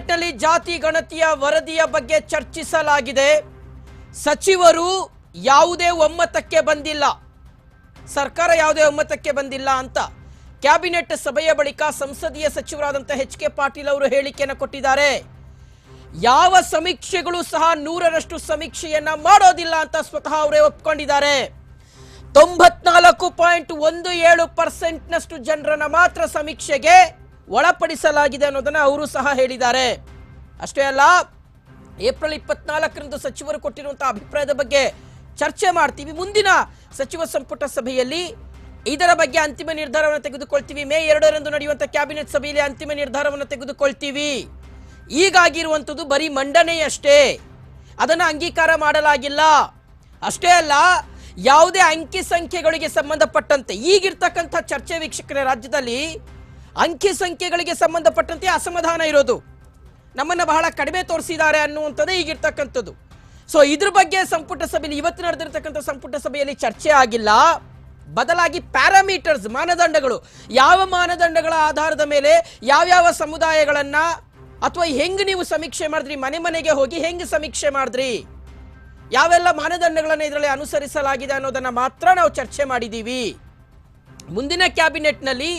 ಕ್ಯಾಬಿನೆಟ್ನಲ್ಲಿ ಜಾತಿ ಗಣತಿಯ ವರದಿಯ ಬಗ್ಗೆ ಚರ್ಚಿಸಲಾಗಿದೆ. ಸಚಿವರು ಯಾವುದೇ ಒಮ್ಮತಕ್ಕೆ ಬಂದಿಲ್ಲ. ಸರ್ಕಾರ ಯಾವುದೇ ಒಮ್ಮತಕ್ಕೆ ಬಂದಿಲ್ಲ ಅಂತ ಕ್ಯಾಬಿನೆಟ್ ಸಭೆಯ ಬಳಿಕ ಸಂಸದೀಯ ಸಚಿವರಾದಂಥ ಎಚ್ ಕೆ ಪಾಟೀಲ್ ಅವರು ಹೇಳಿಕೆಯನ್ನು ಕೊಟ್ಟಿದ್ದಾರೆ. ಯಾವ ಸಮೀಕ್ಷೆಗಳು ಸಹ ನೂರರಷ್ಟು ಸಮೀಕ್ಷೆಯನ್ನ ಮಾಡೋದಿಲ್ಲ ಅಂತ ಸ್ವತಃ ಅವರೇ ಒಪ್ಕೊಂಡಿದ್ದಾರೆ. ತೊಂಬತ್ನಾಲ್ಕು ಪಾಯಿಂಟ್ ಒಂದು ಏಳು ಪರ್ಸೆಂಟ್ನಷ್ಟು ಜನರನ್ನ ಮಾತ್ರ ಸಮೀಕ್ಷೆಗೆ ಒಳಪಡಿಸಲಾಗಿದೆ ಅನ್ನೋದನ್ನು ಅವರು ಸಹ ಹೇಳಿದ್ದಾರೆ. ಅಷ್ಟೇ ಅಲ್ಲ, ಏಪ್ರಿಲ್ ಇಪ್ಪತ್ನಾಲ್ಕರಂದು ಸಚಿವರು ಕೊಟ್ಟಿರುವಂತಹ ಅಭಿಪ್ರಾಯದ ಬಗ್ಗೆ ಚರ್ಚೆ ಮಾಡ್ತೀವಿ. ಮುಂದಿನ ಸಚಿವ ಸಂಪುಟ ಸಭೆಯಲ್ಲಿ ಇದರ ಬಗ್ಗೆ ಅಂತಿಮ ನಿರ್ಧಾರವನ್ನು ತೆಗೆದುಕೊಳ್ತೀವಿ. ಮೇ ಎರಡರಂದು ನಡೆಯುವಂತಹ ಕ್ಯಾಬಿನೆಟ್ ಸಭೆಯಲ್ಲಿ ಅಂತಿಮ ನಿರ್ಧಾರವನ್ನು ತೆಗೆದುಕೊಳ್ತೀವಿ. ಈಗಾಗಿರುವಂಥದ್ದು ಬರೀ ಮಂಡನೆಯಷ್ಟೇ. ಅದನ್ನು ಅಂಗೀಕಾರ ಮಾಡಲಾಗಿಲ್ಲ. ಅಷ್ಟೇ ಅಲ್ಲ, ಯಾವುದೇ ಅಂಕಿ ಸಂಖ್ಯೆಗಳಿಗೆ ಸಂಬಂಧಪಟ್ಟಂತೆ ಈಗಿರ್ತಕ್ಕಂಥ ಚರ್ಚೆ ವೀಕ್ಷಕರ, ರಾಜ್ಯದಲ್ಲಿ ಅಂಕಿ ಸಂಖ್ಯೆಗಳಿಗೆ ಸಂಬಂಧಪಟ್ಟಂತೆ ಅಸಮಾಧಾನ ಇರೋದು. ನಮ್ಮನ್ನು ಬಹಳ ಕಡಿಮೆ ತೋರಿಸಿದ್ದಾರೆ ಅನ್ನುವಂಥದ್ದೇ ಈಗಿರ್ತಕ್ಕಂಥದ್ದು. ಸೊ ಇದ್ರ ಬಗ್ಗೆ ಸಂಪುಟ ಸಭೆಯಲ್ಲಿ ಇವತ್ತು ನಡೆದಿರ್ತಕ್ಕಂಥ ಸಂಪುಟ ಸಭೆಯಲ್ಲಿ ಚರ್ಚೆ ಆಗಿಲ್ಲ. ಬದಲಾಗಿ ಪ್ಯಾರಾಮೀಟರ್ಸ್, ಮಾನದಂಡಗಳು, ಯಾವ ಮಾನದಂಡಗಳ ಆಧಾರದ ಮೇಲೆ ಯಾವ್ಯಾವ ಸಮುದಾಯಗಳನ್ನ ಅಥವಾ ಹೆಂಗೆ ನೀವು ಸಮೀಕ್ಷೆ ಮಾಡಿದ್ರಿ, ಮನೆ ಮನೆಗೆ ಹೋಗಿ ಹೆಂಗೆ ಸಮೀಕ್ಷೆ ಮಾಡಿದ್ರಿ, ಯಾವೆಲ್ಲ ಮಾನದಂಡಗಳನ್ನು ಇದರಲ್ಲಿ ಅನುಸರಿಸಲಾಗಿದೆ ಅನ್ನೋದನ್ನು ಮಾತ್ರ ನಾವು ಚರ್ಚೆ ಮಾಡಿದ್ದೀವಿ ಮುಂದಿನ ಕ್ಯಾಬಿನೆಟ್ನಲ್ಲಿ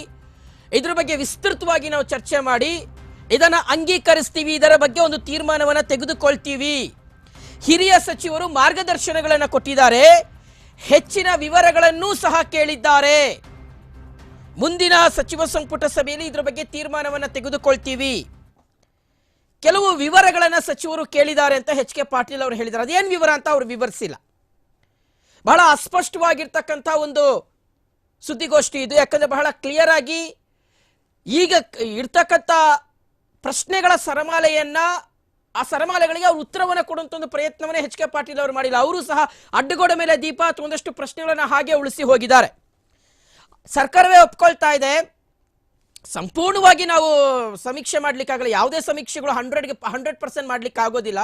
ಇದ್ರ ಬಗ್ಗೆ ವಿಸ್ತೃತವಾಗಿ ನಾವು ಚರ್ಚೆ ಮಾಡಿ, ಇದನ್ನು ಅಂಗೀಕರಿಸ್ತೀವಿ, ಇದರ ಬಗ್ಗೆ ಒಂದು ತೀರ್ಮಾನವನ್ನು ತೆಗೆದುಕೊಳ್ತೀವಿ. ಹಿರಿಯ ಸಚಿವರು ಮಾರ್ಗದರ್ಶನಗಳನ್ನು ಕೊಟ್ಟಿದ್ದಾರೆ. ಹೆಚ್ಚಿನ ವಿವರಗಳನ್ನೂ ಸಹ ಕೇಳಿದ್ದಾರೆ. ಮುಂದಿನ ಸಚಿವ ಸಂಪುಟ ಸಭೆಯಲ್ಲಿ ಇದರ ಬಗ್ಗೆ ತೀರ್ಮಾನವನ್ನು ತೆಗೆದುಕೊಳ್ತೀವಿ. ಕೆಲವು ವಿವರಗಳನ್ನು ಸಚಿವರು ಕೇಳಿದ್ದಾರೆ ಅಂತ ಎಚ್ ಕೆ ಪಾಟೀಲ್ ಅವರು ಹೇಳಿದ್ದಾರೆ. ಅದೇನು ವಿವರ ಅಂತ ಅವರು ವಿವರಿಸಿಲ್ಲ. ಬಹಳ ಅಸ್ಪಷ್ಟವಾಗಿರ್ತಕ್ಕಂಥ ಒಂದು ಸುದ್ದಿಗೋಷ್ಠಿ ಇದು. ಯಾಕಂದ್ರೆ ಬಹಳ ಕ್ಲಿಯರ್ ಆಗಿ ಈಗ ಇರ್ತಕ್ಕಂಥ ಪ್ರಶ್ನೆಗಳ ಸರಮಾಲೆಯನ್ನ ಆ ಸರಮಾಲೆಗಳಿಗೆ ಅವರು ಉತ್ತರವನ್ನು ಕೊಡುವಂತ ಒಂದು ಪ್ರಯತ್ನವನ್ನೇ ಎಚ್ ಕೆ ಪಾಟೀಲ್ ಅವರು ಮಾಡಿಲ್ಲ. ಅವರು ಸಹ ಅಡ್ಡಗೋಡೆ ಮೇಲೆ ದೀಪ ಅಥವಾ ಒಂದಷ್ಟು ಪ್ರಶ್ನೆಗಳನ್ನ ಹಾಗೆ ಉಳಿಸಿ ಹೋಗಿದ್ದಾರೆ. ಸರ್ಕಾರವೇ ಒಪ್ಕೊಳ್ತಾ ಇದೆ. ಸಂಪೂರ್ಣವಾಗಿ ನಾವು ಸಮೀಕ್ಷೆ ಮಾಡ್ಲಿಕ್ಕಾಗಲ್ಲ. ಯಾವುದೇ ಸಮೀಕ್ಷೆಗಳು ಹಂಡ್ರೆಡ್ಗೆ ಹಂಡ್ರೆಡ್ ಪರ್ಸೆಂಟ್ ಮಾಡ್ಲಿಕ್ಕೆ ಆಗೋದಿಲ್ಲ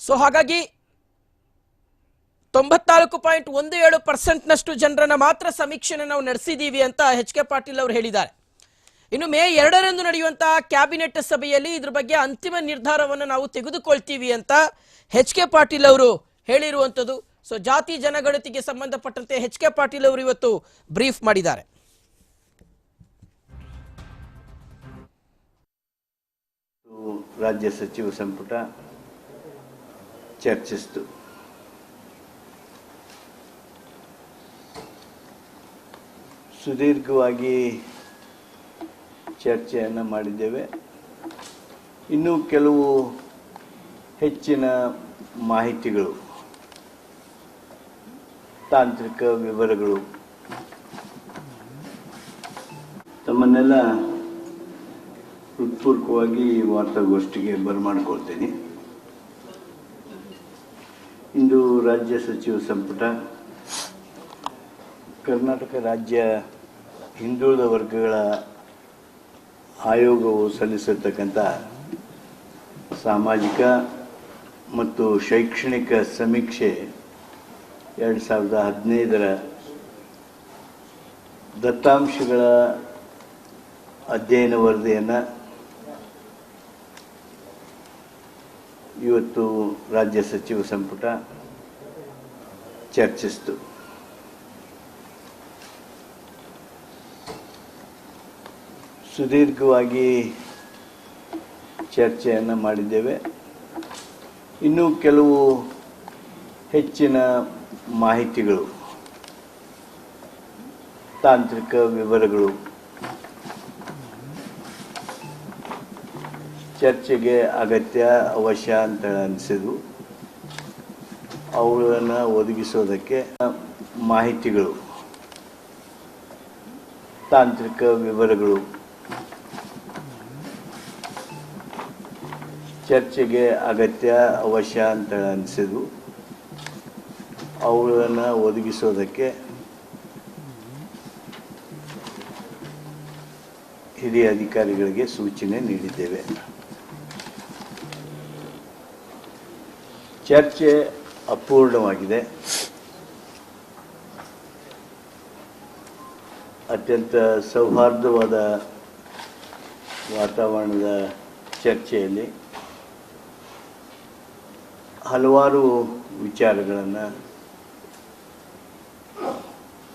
ಸೊ ಹಾಗಾಗಿ ತೊಂಬತ್ನಾಲ್ಕು ಪಾಯಿಂಟ್ ಒಂದು ಏಳು ಪರ್ಸೆಂಟ್ನಷ್ಟು ಜನರನ್ನು ಮಾತ್ರ ಸಮೀಕ್ಷೆನ ನಾವು ನಡೆಸಿದ್ದೀವಿ ಅಂತ ಎಚ್ ಕೆ ಪಾಟೀಲ್ ಅವರು ಹೇಳಿದ್ದಾರೆ. ಇನ್ನು ಮೇ ಎರಡರಂದು ನಡೆಯುವಂತಹ ಕ್ಯಾಬಿನೆಟ್ ಸಭೆಯಲ್ಲಿ ಇದ್ರ ಬಗ್ಗೆ ಅಂತಿಮ ನಿರ್ಧಾರವನ್ನು ನಾವು ತೆಗೆದುಕೊಳ್ತೀವಿ ಅಂತ ಎಚ್ ಕೆ ಪಾಟೀಲ್ ಅವರು ಹೇಳಿರುವಂಥದ್ದು. ಸೊ ಜಾತಿ ಜನಗಣತಿಗೆ ಸಂಬಂಧಪಟ್ಟಂತೆ ಎಚ್ ಕೆ ಪಾಟೀಲ್ ಅವರು ಇವತ್ತು ಬ್ರೀಫ್ ಮಾಡಿದ್ದಾರೆ. ರಾಜ್ಯ ಸಚಿವ ಸಂಪುಟ ಚರ್ಚಿಸ್ತು. ಸುದೀರ್ಘವಾಗಿ ಚರ್ಚೆಯನ್ನು ಮಾಡಿದ್ದೇವೆ. ಇನ್ನೂ ಕೆಲವು ಹೆಚ್ಚಿನ ಮಾಹಿತಿಗಳು, ತಾಂತ್ರಿಕ ವಿವರಗಳು. ತಮ್ಮನ್ನೆಲ್ಲ ಹೃತ್ಪೂರ್ವಕವಾಗಿ ವಾರ್ತಾಗೋಷ್ಠಿಗೆ ಬರಮಾಡ್ಕೊಳ್ತೇನೆ. ಇಂದು ರಾಜ್ಯ ಸಚಿವ ಸಂಪುಟ, ಕರ್ನಾಟಕ ರಾಜ್ಯ ಹಿಂದುಳಿದ ವರ್ಗಗಳ ಆಯೋಗವು ಸಲ್ಲಿಸಿರ್ತಕ್ಕಂಥ ಸಾಮಾಜಿಕ ಮತ್ತು ಶೈಕ್ಷಣಿಕ ಸಮೀಕ್ಷೆ ಎರಡು ಸಾವಿರದ ಹದಿನೈದರ ದತ್ತಾಂಶಗಳ ಅಧ್ಯಯನ ವರದಿಯನ್ನು ಇವತ್ತು ರಾಜ್ಯ ಸಚಿವ ಸಂಪುಟ ಚರ್ಚಿಸಿತು. ಸುದೀರ್ಘವಾಗಿ ಚರ್ಚೆಯನ್ನು ಮಾಡಿದ್ದೇವೆ. ಇನ್ನೂ ಕೆಲವು ಹೆಚ್ಚಿನ ಮಾಹಿತಿಗಳು, ತಾಂತ್ರಿಕ ವಿವರಗಳು ಚರ್ಚೆಗೆ ಅಗತ್ಯ ಅವಶ್ಯ ಅಂತ ಅನಿಸಿದ್ವು. ಅವುಗಳನ್ನು ಒದಗಿಸೋದಕ್ಕೆ ಮಾಹಿತಿಗಳು, ತಾಂತ್ರಿಕ ವಿವರಗಳು. ಚರ್ಚೆಗೆ ಅಗತ್ಯ ಅವಶ್ಯ ಅಂತ ಅನಿಸಿದ್ವು. ಅವುಗಳನ್ನು ಒದಗಿಸೋದಕ್ಕೆ ಹಿರಿಯ ಅಧಿಕಾರಿಗಳಿಗೆ ಸೂಚನೆ ನೀಡಿದ್ದೇವೆ. ಚರ್ಚೆ ಅಪೂರ್ಣವಾಗಿದೆ. ಅತ್ಯಂತ ಸೌಹಾರ್ದವಾದ ವಾತಾವರಣದ ಚರ್ಚೆಯಲ್ಲಿ ಹಲವಾರು ವಿಚಾರಗಳನ್ನು